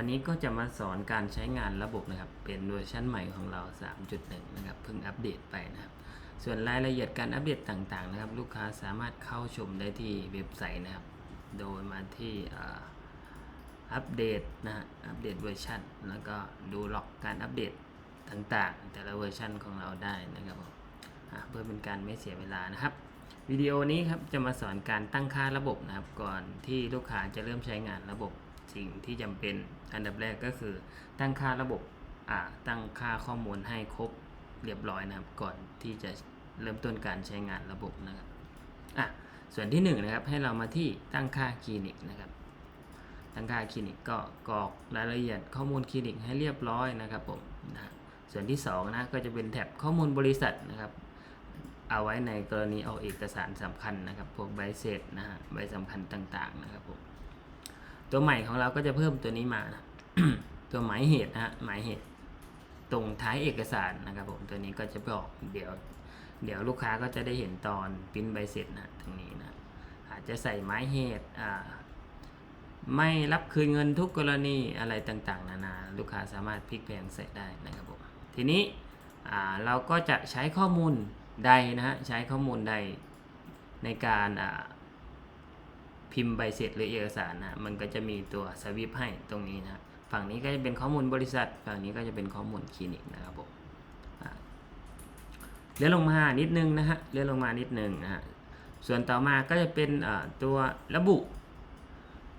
วันนี้ก็จะมาสอนการใช้งานระบบนะครับ เป็นเวอร์ชันใหม่ของเรา 3.1 นะครับ เพิ่งอัปเดตไปนะครับ ส่วนรายละเอียดการอัปเดตต่างๆ นะครับ ลูกค้าสามารถเข้าชมได้ที่เว็บไซต์นะครับ โดยมาที่อัปเดตนะฮะ อัปเดตเวอร์ชันแล้วก็ดูล็อกการอัปเดตต่างๆ แต่ละเวอร์ชันของเราได้นะครับผมเพื่อเป็นการไม่เสียเวลานะครับ วิดีโอนี้ครับจะมาสอนการตั้งค่าระบบนะครับ ก่อนที่ลูกค้าจะเริ่มใช้งานระบบ สิ่งที่จำเป็นอันดับแรกก็คือ ตั้งค่าระบบอ่าตั้งค่าข้อมูลให้ครบเรียบร้อยนะครับ ก่อนที่จะเริ่มต้นการใช้งานระบบนะครับอะส่วนที่หนึ่งนะครับให้เรามาที่ตั้งค่าคลินิกนะครับ ตั้งค่าคลินิกก็กรอกรายละเอียดข้อมูลคลินิกให้เรียบร้อยนะครับผมนะส่วนที่สองนะก็จะเป็นแท็บข้อมูลบริษัทนะครับ เอาไว้ในกรณีเอาเอกสารสำคัญนะครับ พวกใบเสร็จนะฮะใบสำคัญต่างๆนะครับผม ตัวใหม่ของเราก็จะเพิ่มตัวนี้มานะตัวหมายเหตุนะฮะหมายเหตุ ตรงท้ายเอกสารนะครับผมตัวนี้ก็จะบอกเดี๋ยว เดี๋ยวลูกค้าก็จะได้เห็นตอนปริ้นใบเสร็จนะตรงนี้นะอาจจะใส่หมายเหตุอ่าไม่รับคืนเงินทุกกรณีอะไรต่างๆ นานาลูกค้าสามารถพลิกแพลงใส่ได้นะครับผมทีนี้เราก็จะใช้ข้อมูลใดนะฮะใช้ข้อมูลใดในการอ่า พิมพ์ใบเสร็จหรือเอกสารนะมันก็จะมีตัวสวิปให้ตรงนี้นะฮะฝั่งนี้ก็จะเป็นข้อมูลบริษัท ฝั่งนี้ก็จะเป็นข้อมูลคลินิกนะครับผมเลื่อนลงมานิดนึงนะฮะเลื่อนลงมานิดนึงนะฮะส่วนต่อมาก็จะเป็นตัวระบุ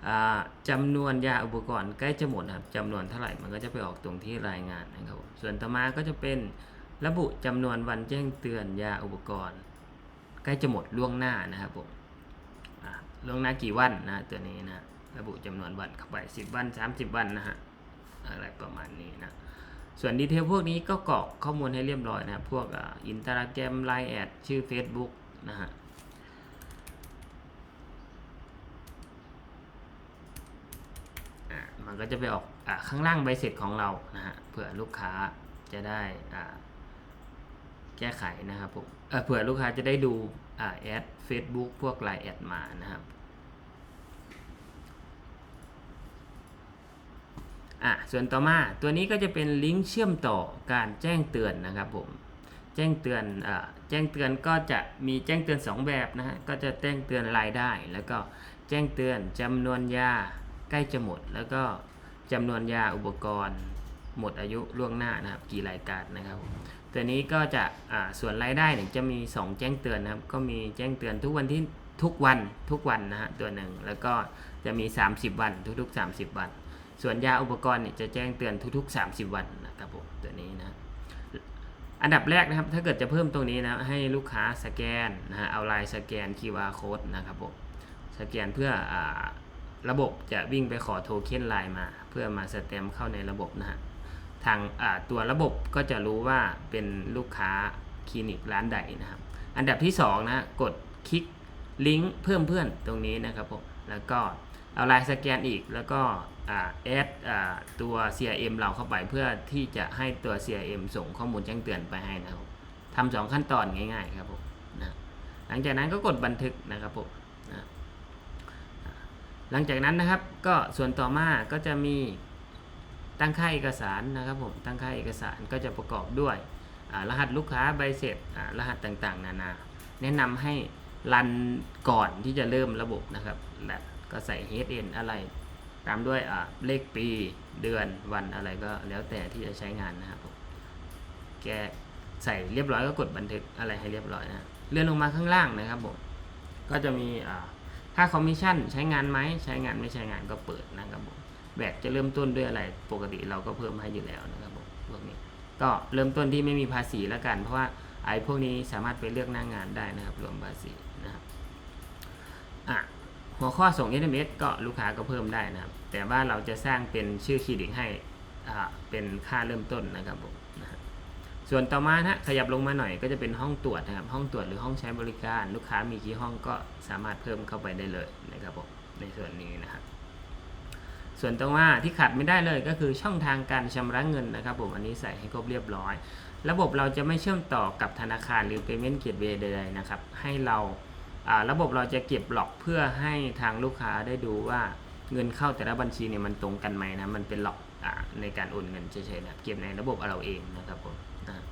อ่าจำนวนยาอุปกรณ์ใกล้จะหมดครับจำนวนเท่าไหร่มันก็จะไปออกตรงที่รายงานนะครับผมส่วนต่อมาก็จะเป็นระบุจำนวนวันแจ้งเตือนยาอุปกรณ์ ใกล้จะหมดล่วงหน้านะครับผม ล่วงหน้ากี่วันนะตัวนี้นะระบุจำนวนวันเข้าไป 10 วัน 30 วันนะฮะอะไรประมาณนี้นะส่วนดีเทลพวกนี้ก็กรอกข้อมูลให้เรียบร้อยนะพวกอินสตาแกรมไลน์แอดชื่อ Facebook นะฮะมันก็จะไปออกอข้างล่างใบเสร็จของเรานะฮะเผื่อลูกค้าจะได้แก้ไขนะครับผมเผื่อลูกค้าจะได้ดูอแอด Facebook พวกไลน์แอดมานะครับ อะส่วนต่อมาตัวนี้ก็จะเป็นลิงก์เชื่อมต่อการแจ้งเตือนนะครับผมแจ้งเตือนอแจ้งเตือนก็จะมีแจ้งเตือน 2 แบบนะฮะก็จะแจ้งเตือนรายได้ แล้วก็แจ้งเตือนจำนวนยาใกล้จะหมด แล้วก็จำนวนยาอุปกรณ์ หมดอายุล่วงหน้านะครับกี่รายการนะครับตัวนี้ก็จะอ่าส่วนรายได้เนี่ยจะมี 2 แจ้งเตือนนะครับก็มีแจ้งเตือนทุกวันที่ทุกวันทุกวันนะฮะตัวหนึ่งแล้วก็จะมี 30 วันทุกๆ 30 วัน ส่วนยาอุปกรณ์เนี่ยจะแจ้งเตือนทุกๆ 30 วันนะครับผมตัวนี้นะอันดับแรกนะครับถ้าเกิดจะเพิ่มตรงนี้นะให้ลูกค้าสแกนนะฮะเอาลายสแกน QR code นะครับผมสแกนเพื่ออระบบจะวิ่งไปขอโทเค็นไลน์มา เพื่อมาสแตมเข้าในระบบนะฮะทางตัวระบบก็จะรู้ว่าเป็นลูกค้าคลินิกร้านใดนะครับ อันดับที่2นะกดคลิกลิงก์เพิ่มเพื่อนตรงนี้นะครับผมแล้วก็เอาลน์สแกนอีกแล้วก็ แอดตัว CRM เราเข้าไปเพื่อที่จะให้ตัว CRM ส่งข้อมูลแจ้งเตือนไปให้นะครับทำสองขั้นตอนง่ายๆครับผมนะหลังจากนั้นก็กดบันทึกนะครับผมนะหลังจากนั้นนะครับก็ส่วนต่อมาก็จะมีตั้งค่าเอกสารนะครับผมตั้งค่าเอกสารก็จะประกอบด้วยรหัสลูกค้าใบเสร็จรหัสต่างๆ นานา แนะนำให้รันก่อนที่จะเริ่มระบบนะครับและก็ใส่ HN อะไร ตามด้วยเลขปีเดือนวันอะไรก็แล้วแต่ที่จะใช้งานนะครับแกใส่เรียบร้อยก็กดบันทึกอะไรให้เรียบร้อยนะเลื่อนลงมาข้างล่างนะครับผมก็จะมีอ่าค่าคอมมิชชั่นใช้งานไหมใช้งานไม่ใช้งานก็เปิดนะครับผมแบบจะเริ่มต้นด้วยอะไรปกติเราก็เพิ่มให้อยู่แล้วนะครับผมพวกนี้ก็เริ่มต้นที่ไม่มีภาษีแล้วกัน เพราะว่าไอ้พวกนี้สามารถไปเลือกหน้างงานได้นะครับรวมภาษีนะครับอะ หัวข้อส่ง SMS ก็ลูกค้าก็เพิ่มได้นะครับ แต่ว่าเราจะสร้างเป็นชื่อคลินิกให้อ่าเป็นค่าเริ่มต้นนะครับผมส่วนต่อมานะขยับลงมาหน่อยก็จะเป็นห้องตรวจนะครับ ห้องตรวจหรือห้องใช้บริการ ลูกค้ามีกี่ห้องก็สามารถเพิ่มเข้าไปได้เลยนะครับผมในส่วนนี้นะครับส่วนตรงว่าที่ขาดไม่ได้เลยก็คือช่องทางการชำระเงินนะครับผมอันนี้ใส่ให้ครบเรียบร้อย ระบบเราจะไม่เชื่อมต่อกับธนาคารหรือ Payment Gateway ใดๆนะครับ ให้เรา ระบบเราจะเก็บหลอกเพื่อให้ทางลูกค้าได้ดูว่าเงินเข้าแต่ละบัญชีเนี่ยมันตรงกันไหมนะมันเป็นหลอกอในการโอนเงินเฉยๆนะเก็บในระบบเราเองนะครับผมนะ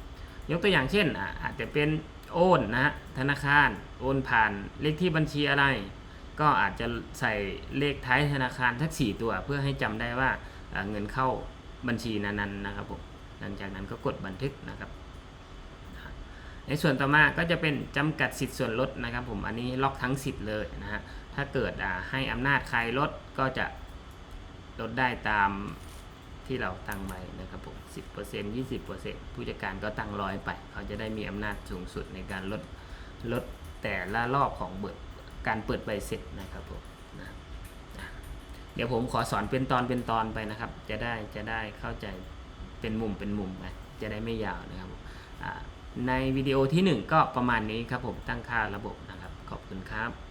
ยกตัวอย่างเช่นออาจจะเป็นโอนนะฮะธนาคารโอนผ่านเลขที่บัญชีอะไร ก็อาจจะใส่เลขท้ายธนาคารทักสี่ตัว เพื่อให้จำได้ว่าอ่าเงินเข้าบัญชีนั้นๆนะครับผมหลังจากนั้นก็กดบันทึกนะครับ ในส่วนต่อมาก็จะเป็นจำกัดสิทธิ์ส่วนลดนะครับผมอันนี้ล็อกทั้งสิทธิ์เลยนะฮะถ้าเกิดให้อำนาจใครลดก็จะลดได้ตามที่เราตั้งไว้นะครับผม10% 20%ผู้จัดการก็ตั้งร้อยไป เขาจะได้มีอำนาจสูงสุดในการลดลดแต่ละรอบของเบิดการเปิดใบเสร็จนะครับผมนะอะเดี๋ยวผมขอสอนเป็นตอนเป็นตอนไปนะครับ จะได้จะได้เข้าใจเป็นมุมเป็นมุมไปจะได้ไม่ยาวนะครับผมอ่า ในวิดีโอที่ 1 ก็ประมาณนี้ครับผมตั้งค่าระบบนะครับ ขอบคุณครับ